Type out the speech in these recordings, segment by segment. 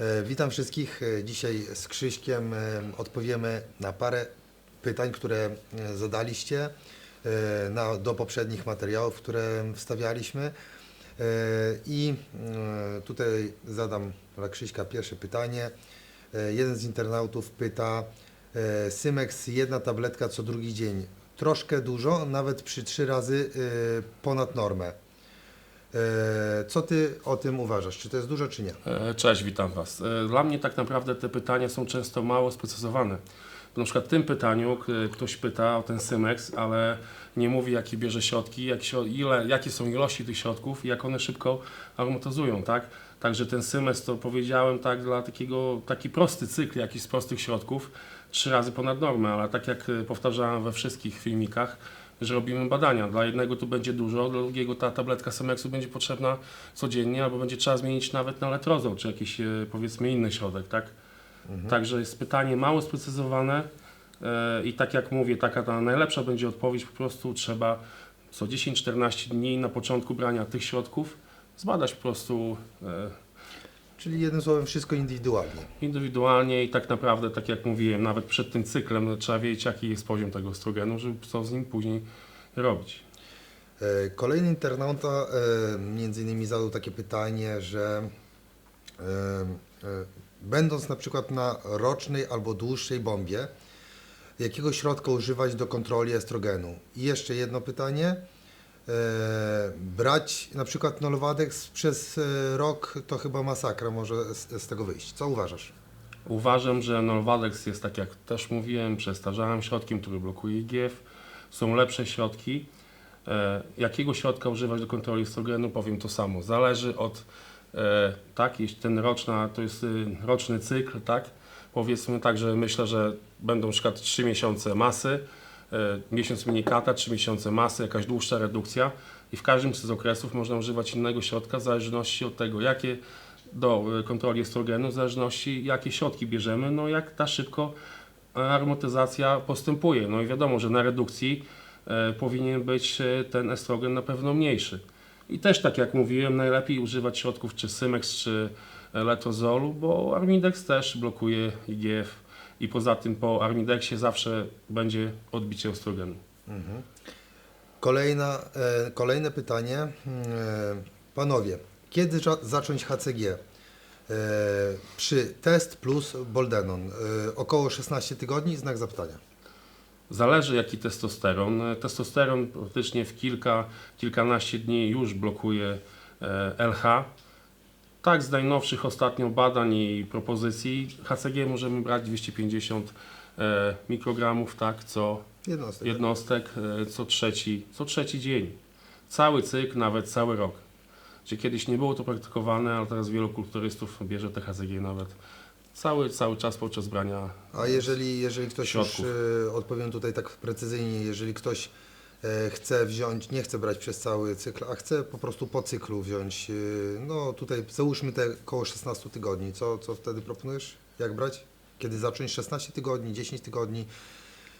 E, Witam wszystkich. E, Dzisiaj z Krzyśkiem e, odpowiemy na parę pytań, które zadaliście na, do poprzednich materiałów, które wstawialiśmy. I tutaj zadam dla Krzyśka pierwsze pytanie. Jeden z internautów pyta, Symex jedna tabletka co drugi dzień. Troszkę dużo, nawet przy trzy razy ponad normę. E, Co ty o tym uważasz? Czy to jest dużo, czy nie? E, Cześć, witam Was. E, Dla mnie tak naprawdę te pytania są często mało sprecyzowane. Na przykład w tym pytaniu ktoś pyta o ten Symex, ale nie mówi jakie bierze środki, jak się, ile, jakie są ilości tych środków i jak one szybko aromatyzują, tak? Także ten Symex to powiedziałem tak dla takiego, taki prosty cykl jakiś z prostych środków, trzy razy ponad normę, ale tak jak powtarzałem we wszystkich filmikach, że robimy badania. Dla jednego tu będzie dużo, dla drugiego ta tabletka Semexu będzie potrzebna codziennie, albo będzie trzeba zmienić nawet na letrozol, czy jakiś e, powiedzmy inny środek, tak? Także jest pytanie mało sprecyzowane e, i tak jak mówię, taka ta najlepsza będzie odpowiedź, po prostu trzeba co 10-14 dni na początku brania tych środków zbadać po prostu e, Czyli jednym słowem wszystko indywidualnie. indywidualnie i tak naprawdę, tak jak mówiłem, nawet przed tym cyklem no, trzeba wiedzieć jaki jest poziom tego estrogenu, żeby co z nim później robić. E, Kolejny internauta e, między innymi zadał takie pytanie, że e, będąc na przykład na rocznej albo dłuższej bombie, jakiego środka używać do kontroli estrogenu? I jeszcze jedno pytanie. E, brać na przykład Nolwadex przez e, rok to chyba masakra może z, z tego wyjść. Co uważasz? Uważam, że Norwadex jest, tak jak też mówiłem, przestarzałym środkiem, który blokuje IGF. Są lepsze środki. E, jakiego środka używać do kontroli estrogenu? Powiem to samo. Zależy od, tak, jeśli ten roczna, to jest roczny cykl, tak? Powiedzmy tak, że myślę, że będą na przykład 3 miesiące masy, miesiąc minikata, 3 miesiące masy, jakaś dłuższa redukcja i w każdym z okresów można używać innego środka w zależności od tego, jakie do e, kontroli estrogenu, w zależności jakie środki bierzemy, no jak ta szybko e, aromatyzacja postępuje. No i wiadomo, że na redukcji e, powinien być e, ten estrogen na pewno mniejszy. I też tak jak mówiłem, najlepiej używać środków czy Symex, czy e, Letrozolu, bo Armidex też blokuje IGF i poza tym po Armidexie zawsze będzie odbicie estrogenu. Kolejna, e, kolejne pytanie. E, panowie, kiedy za- zacząć HCG? E, przy test plus Boldenon. E, około 16 tygodni, znak zapytania. Zależy jaki testosteron. E, Testosteron praktycznie w kilka, kilkanaście dni już blokuje e, LH. Tak, z najnowszych ostatnio badań i propozycji HCG możemy brać 250 e, mikrogramów, tak, co Jednostek. jednostek e, co trzeci, co trzeci dzień. Cały cykl, nawet cały rok. Gdzie kiedyś nie było to praktykowane, ale teraz wielu kulturystów bierze te HCG nawet cały, cały czas podczas brania A jeżeli, jeżeli ktoś Środków. już, e, odpowiem tutaj tak precyzyjnie, jeżeli ktoś e, chce wziąć, nie chce brać przez cały cykl, a chce po prostu po cyklu wziąć, e, no tutaj załóżmy te około 16 tygodni, co, co wtedy proponujesz? Jak brać? Kiedy zacząć? 16 tygodni, 10 tygodni?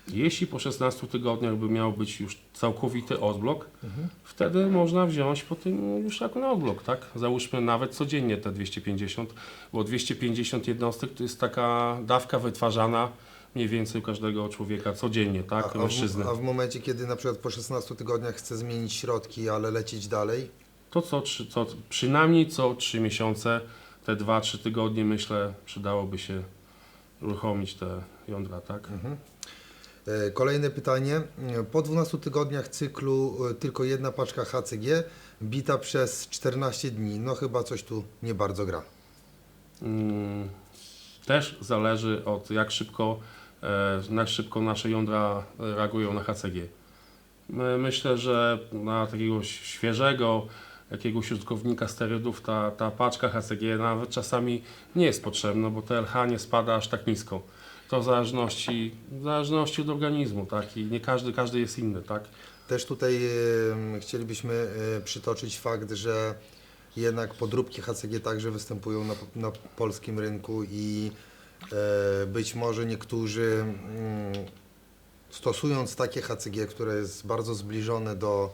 Jeśli po 16 tygodniach by miał być już całkowity odblok, Mhm. wtedy można wziąć po tym już jako na odblok, tak? Załóżmy nawet codziennie te 250, bo 250 jednostek to jest taka dawka wytwarzana mniej więcej u każdego człowieka codziennie, tak? A, a, w, a w momencie, kiedy na przykład po 16 tygodniach chce zmienić środki, ale lecieć dalej, To co, trzy- co przynajmniej co 3 miesiące, te 2-3 tygodnie myślę przydałoby się uruchomić te jądra, tak? E, Kolejne pytanie. Po 12 tygodniach cyklu e, tylko jedna paczka HCG bita przez 14 dni. No chyba coś tu nie bardzo gra. Mm, Też zależy od jak szybko, e, jak szybko nasze jądra e, reagują na HCG. My- Myślę, że na takiego świeżego jakiegoś użytkownika sterydów ta, ta paczka HCG nawet czasami nie jest potrzebna, bo TLH nie spada aż tak nisko. To w zależności, w zależności od organizmu, tak? I nie każdy, każdy jest inny, tak? Też tutaj chcielibyśmy e, przytoczyć fakt, że jednak podróbki HCG także występują na, na polskim rynku i być może niektórzy mm, stosując takie HCG, które jest bardzo zbliżone do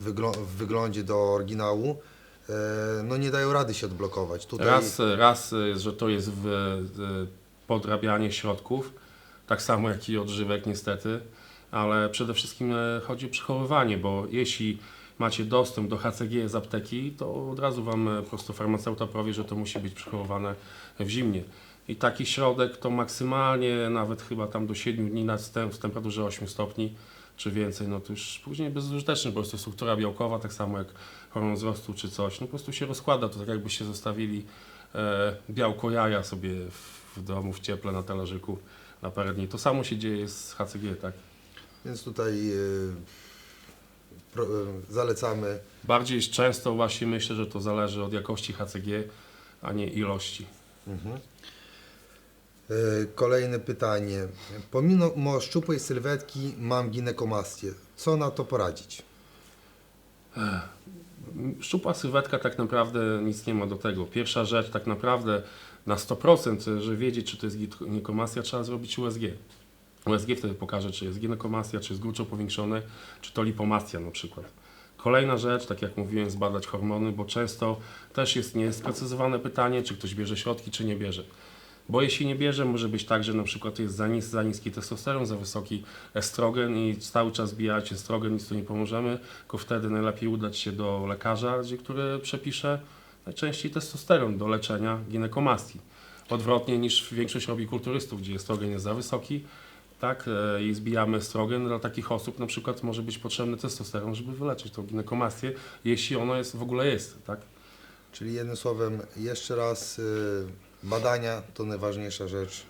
w wyglądzie do oryginału, e, no nie dają rady się odblokować. Tutaj Raz, raz, y, że to jest w, podrabianie środków, tak samo jak i odżywek niestety, ale przede wszystkim e, chodzi o przechowywanie, bo jeśli macie dostęp do HCG z apteki, to od razu Wam e, po prostu farmaceuta powie, że to musi być przechowywane w zimnie. I taki środek to maksymalnie nawet chyba tam do 7 dni na w temperaturze 8 stopni czy więcej, no to już później bezużyteczny, bo jest to struktura białkowa, tak samo jak hormon wzrostu czy coś, no po prostu się rozkłada, to tak jakbyście zostawili e, białko jaja sobie w, w domu, w cieple, na talerzyku na parę dni. To samo się dzieje z HCG, tak? Więc tutaj e, pro, e, zalecamy Bardziej często właśnie myślę, że to zależy od jakości HCG, a nie ilości. Mhm. E, Kolejne pytanie. Pomimo szczupłej sylwetki mam ginekomastię. Co na to poradzić? Szczupła sylwetka tak naprawdę nic nie ma do tego. Pierwsza rzecz tak naprawdę na 100%, że wiedzieć czy to jest ginekomastia, trzeba zrobić USG. USG wtedy pokaże, czy jest ginekomastia, czy jest gruczoł powiększony, czy to lipomastia na przykład. Kolejna rzecz, tak jak mówiłem, zbadać hormony, bo często też jest niesprecyzowane pytanie, czy ktoś bierze środki, czy nie bierze. Bo jeśli nie bierze, może być tak, że na przykład jest za, nis, za niski testosteron, za wysoki estrogen i cały czas zbijać estrogen, nic tu nie pomożemy, tylko wtedy najlepiej udać się do lekarza, który przepisze najczęściej testosteron do leczenia ginekomastii. Odwrotnie niż większość robi kulturystów, gdzie estrogen jest za wysoki, tak, e, i zbijamy estrogen. Dla takich osób na przykład może być potrzebny testosteron, żeby wyleczyć tą ginekomastię, jeśli ono jest, w ogóle jest, tak? Czyli jednym słowem, jeszcze raz, e, badania to najważniejsza rzecz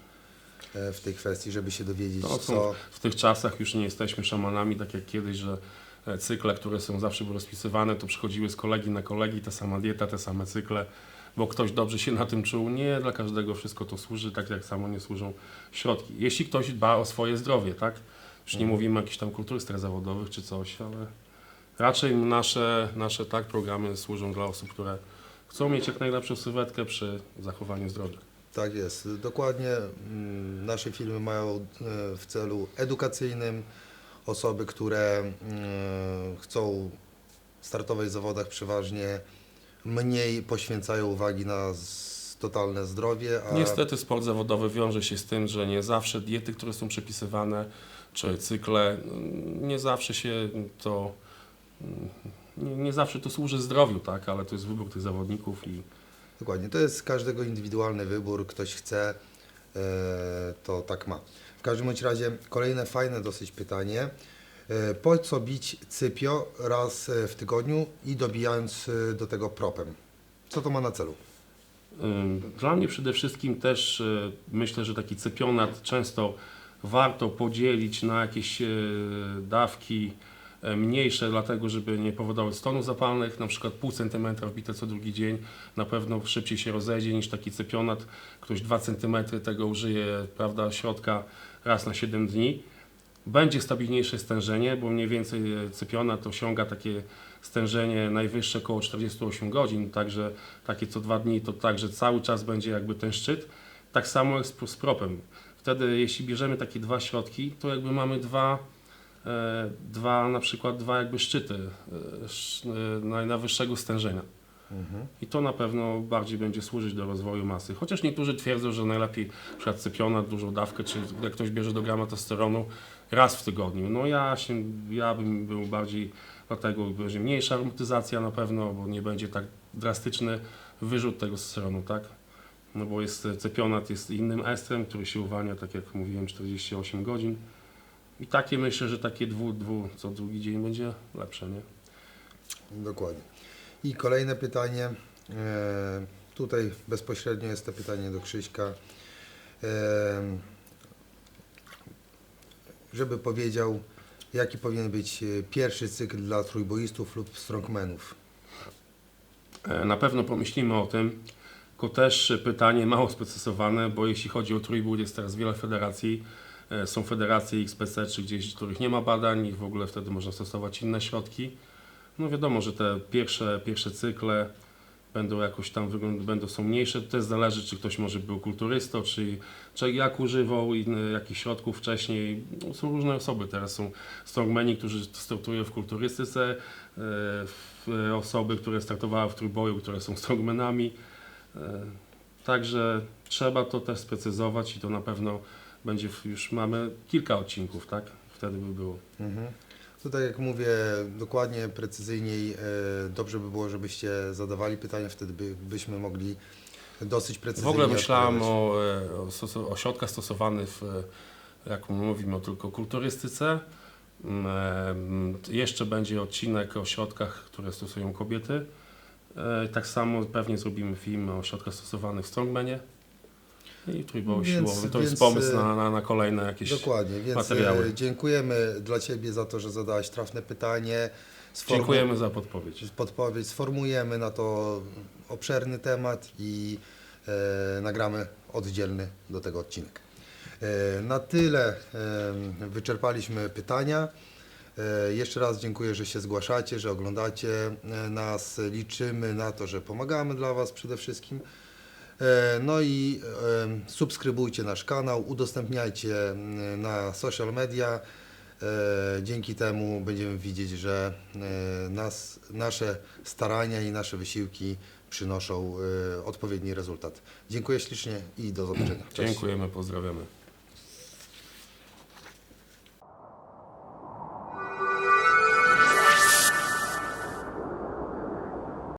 e, w tej kwestii, żeby się dowiedzieć, są co... w tych czasach już nie jesteśmy szamanami, tak jak kiedyś, że e, cykle, które są zawsze rozpisywane, to przychodziły z kolegi na kolegi, ta sama dieta, te same cykle, bo ktoś dobrze się na tym czuł. Nie dla każdego wszystko to służy, tak jak samo nie służą środki. Jeśli ktoś dba o swoje zdrowie, tak? Już nie Mhm. mówimy o jakichś tam kulturystach zawodowych czy coś, ale raczej nasze, nasze tak programy służą dla osób, które chcą mieć jak najlepszą sylwetkę przy zachowaniu zdrowia. Tak jest, dokładnie. mm, Nasze filmy mają e, w celu edukacyjnym. Osoby, które mm, chcą startować w zawodach przeważnie mniej poświęcają uwagi na z- totalne zdrowie, a Niestety sport zawodowy wiąże się z tym, że nie zawsze diety, które są przepisywane, czy cykle, mm, nie zawsze się to, mm, nie, nie zawsze to służy zdrowiu, tak, ale to jest wybór tych zawodników i dokładnie, to jest każdego indywidualny wybór. Ktoś chce, e, to tak ma. W każdym bądź razie kolejne fajne dosyć pytanie. E, Po co bić cypio raz e, w tygodniu i dobijając e, do tego propem? Co to ma na celu? Ym, Dla mnie przede wszystkim też y, myślę, że taki cepionat często warto podzielić na jakieś y, dawki mniejsze, dlatego żeby nie powodować stonów zapalnych, na przykład pół centymetra wbite co drugi dzień, na pewno szybciej się rozejdzie niż taki cepionat. Ktoś 2 centymetry tego użyje, prawda, środka raz na 7 dni. Będzie stabilniejsze stężenie, bo mniej więcej e, cepionat osiąga takie stężenie najwyższe około 48 godzin, także takie co dwa dni, to także cały czas będzie jakby ten szczyt. Tak samo jak z, z propem. Wtedy jeśli bierzemy takie dwa środki, to jakby mamy dwa, e, dwa na przykład dwa jakby szczyty e, e, naj- najwyższego stężenia. I to na pewno bardziej będzie służyć do rozwoju masy. Chociaż niektórzy twierdzą, że najlepiej na przykład cepionat, dużą dawkę, czy jak ktoś bierze do grama testosteronu raz w tygodniu. No ja, się, ja bym był bardziej dlatego, będzie mniejsza aromatyzacja na pewno, bo nie będzie tak drastyczny wyrzut tego testosteronu, tak? No bo jest cepionat jest innym estrem, który się uwalnia, tak jak mówiłem, 48 godzin. I takie myślę, że takie dwu, dwu co drugi dzień będzie lepsze, nie? Dokładnie. I kolejne pytanie. E, tutaj bezpośrednio jest to pytanie do Krzyśka. E, żeby powiedział, jaki powinien być e, pierwszy cykl dla trójboistów lub strongmenów. E, Na pewno pomyślimy o tym, tylko też pytanie mało sprecyzowane, bo jeśli chodzi o trójbój, jest teraz wiele federacji. E, Są federacje XPC, czy gdzieś, których nie ma badań i w ogóle wtedy można stosować inne środki. No wiadomo, że te pierwsze, pierwsze cykle będą jakoś tam wygląd, będą są mniejsze. To też zależy, czy ktoś może był kulturystą, czy, czy jak używał inny, jakichś środków wcześniej. No, są różne osoby. Teraz są strongmeni, którzy startują w kulturystyce, e, w- osoby, które startowały w trójboju, które są strongmenami. E, Także trzeba to też sprecyzować i to na pewno będzie, w- już mamy kilka odcinków, tak? Wtedy by było. Mhm. To tak jak mówię, dokładnie, precyzyjniej, e, dobrze by było, żebyście zadawali pytania, wtedy by, byśmy mogli dosyć W precyzyjnie ogóle myślałem o, e, o, o środkach stosowanych w, e, jak mówimy o tylko kulturystyce. Mm, Jeszcze będzie odcinek o środkach, które stosują kobiety. Tak samo pewnie zrobimy film o środkach stosowanych w strongmanie i trójboju Więc- siłowym. To więc, jest pomysł e, na, na, na kolejne jakieś... Dokładnie, więc materiały. e, dziękujemy dla Ciebie za to, że zadałeś trafne pytanie. Sformu- Dziękujemy za podpowiedź. podpowiedź, sformułujemy na to obszerny temat i e, nagramy oddzielny do tego odcinek. E, na tyle e, wyczerpaliśmy pytania. E, jeszcze raz dziękuję, że się zgłaszacie, że oglądacie nas. Liczymy na to, że pomagamy dla Was przede wszystkim. E, No i e, subskrybujcie nasz kanał, udostępniajcie m, na social media. E, Dzięki temu będziemy widzieć, że nas, nasze starania i nasze wysiłki przynoszą odpowiedni rezultat. Dziękuję ślicznie i do zobaczenia. Cześć. Dziękujemy, pozdrawiamy.